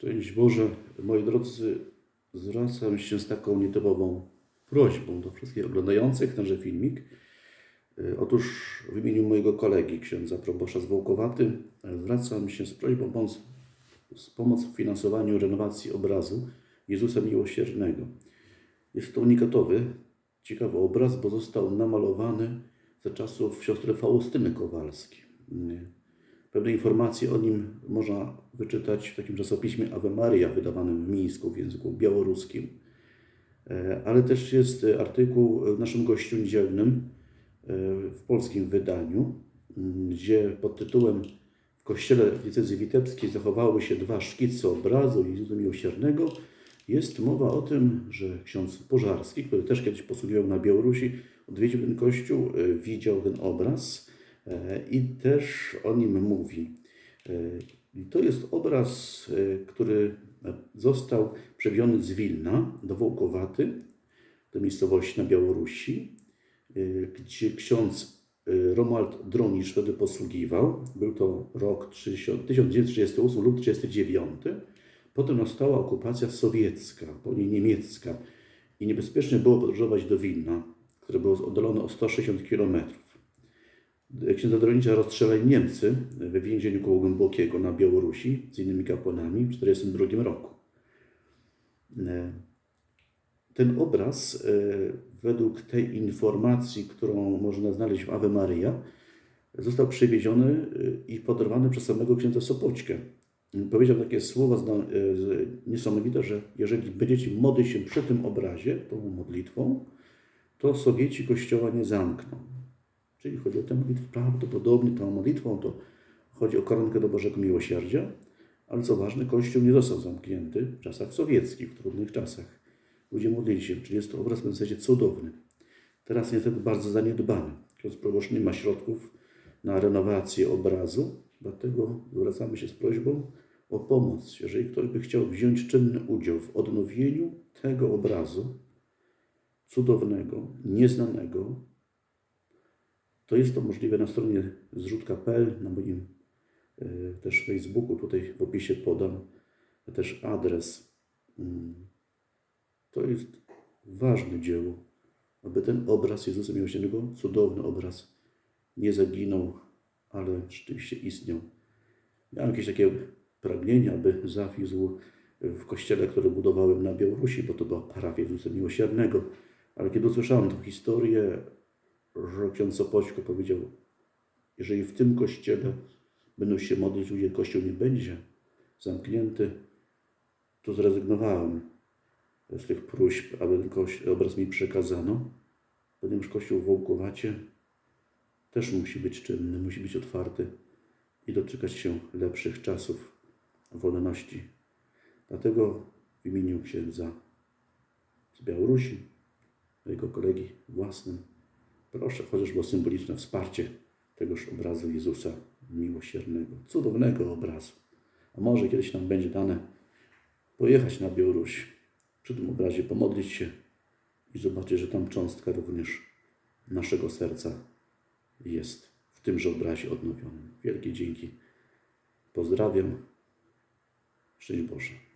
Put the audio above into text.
Szczęść Boże, moi drodzy, zwracam się z taką nietypową prośbą do wszystkich oglądających tenże filmik. Y, Otóż w imieniu mojego kolegi, księdza probosza z Wołkowaty, y, zwracam się z prośbą o pomoc, pomoc w finansowaniu renowacji obrazu Jezusa Miłosiernego. Jest to unikatowy, ciekawy obraz, bo został namalowany za czasów siostry Faustyny Kowalskiej. Pewne informacje o nim można wyczytać w takim czasopiśmie Ave Maria, wydawanym w Mińsku w języku białoruskim. E, Ale też jest artykuł w naszym gościu niedzielnym e, w polskim wydaniu, gdzie pod tytułem W kościele diecezji witebskiej zachowały się dwa szkice obrazu Jezusa Miłosiernego. Jest mowa o tym, że ksiądz Pożarski, który też kiedyś posługiwał na Białorusi, odwiedził ten kościół, e, widział ten obraz i też o nim mówi. E, i To jest obraz, e, który został przewieziony z Wilna do Wołkowaty, do miejscowości na Białorusi, gdzie ksiądz Romuald Dronisz wtedy posługiwał. Był to rok 30 1938 lub 1939. Potem nastała okupacja sowiecka, później niemiecka i niebezpiecznie było podróżować do Wilna, które było oddalone o 160 km. Księdza Dronicza rozstrzelali Niemcy we więzieniu koło Głębokiego na Białorusi z innymi kapłanami w 1942 roku. E, ten obraz, e, według tej informacji, którą można znaleźć w Ave Maria, został przywieziony e, i podarowany przez samego księdza Sopoćkę. Powiedział takie słowa niesamowite, że jeżeli będziecie modlić się przy tym obrazie, tą modlitwą, to Sowieci kościoła nie zamkną. Czyli chodzi o tę modlitwę prawdopodobnie tą modlitwą, to chodzi o koronkę do Bożego Miłosierdzia, ale co ważne, Kościół nie został zamknięty w czasach sowieckich, w trudnych czasach. Ludzie modlili się, czyli jest to obraz w sensie cudowny. Teraz niestety bardzo zaniedbany. Ksiądz proboszcz nie ma środków na renowację obrazu, dlatego zwracamy się z prośbą o pomoc. Jeżeli ktoś by chciał wziąć czynny udział w odnowieniu tego obrazu, cudownego, nieznanego, to jest to możliwe na stronie zrzutka.pl, na moim e, też Facebooku, tutaj w opisie podam też adres. Mm. To jest ważne dzieło, aby ten obraz Jezusa Miłosiernego, cudowny obraz, nie zaginął, ale rzeczywiście istniał. Miałem jakieś takie pragnienie, aby zawisł w kościele, który budowałem na Białorusi, bo to była parafia Jezusa Miłosiernego. Ale kiedy usłyszałem tę historię, że ksiądz Sopoćko powiedział, jeżeli w tym kościele będą się modlić ludzie, kościół nie będzie zamknięty, to zrezygnowałem z tych próśb, aby ten obraz mi przekazano, ponieważ kościół w Wołkowacie też musi być czynny, musi być otwarty i doczekać się lepszych czasów wolności. Dlatego w imieniu księdza z Białorusi, mojego kolegi własnym, proszę chociażby o symboliczne wsparcie tegoż obrazu Jezusa Miłosiernego, cudownego obrazu. A może kiedyś nam będzie dane pojechać na Białoruś, przy tym obrazie pomodlić się i zobaczyć, że tam cząstka również naszego serca jest w tymże obrazie odnowionym. Wielkie dzięki. Pozdrawiam. Szczęść Boże.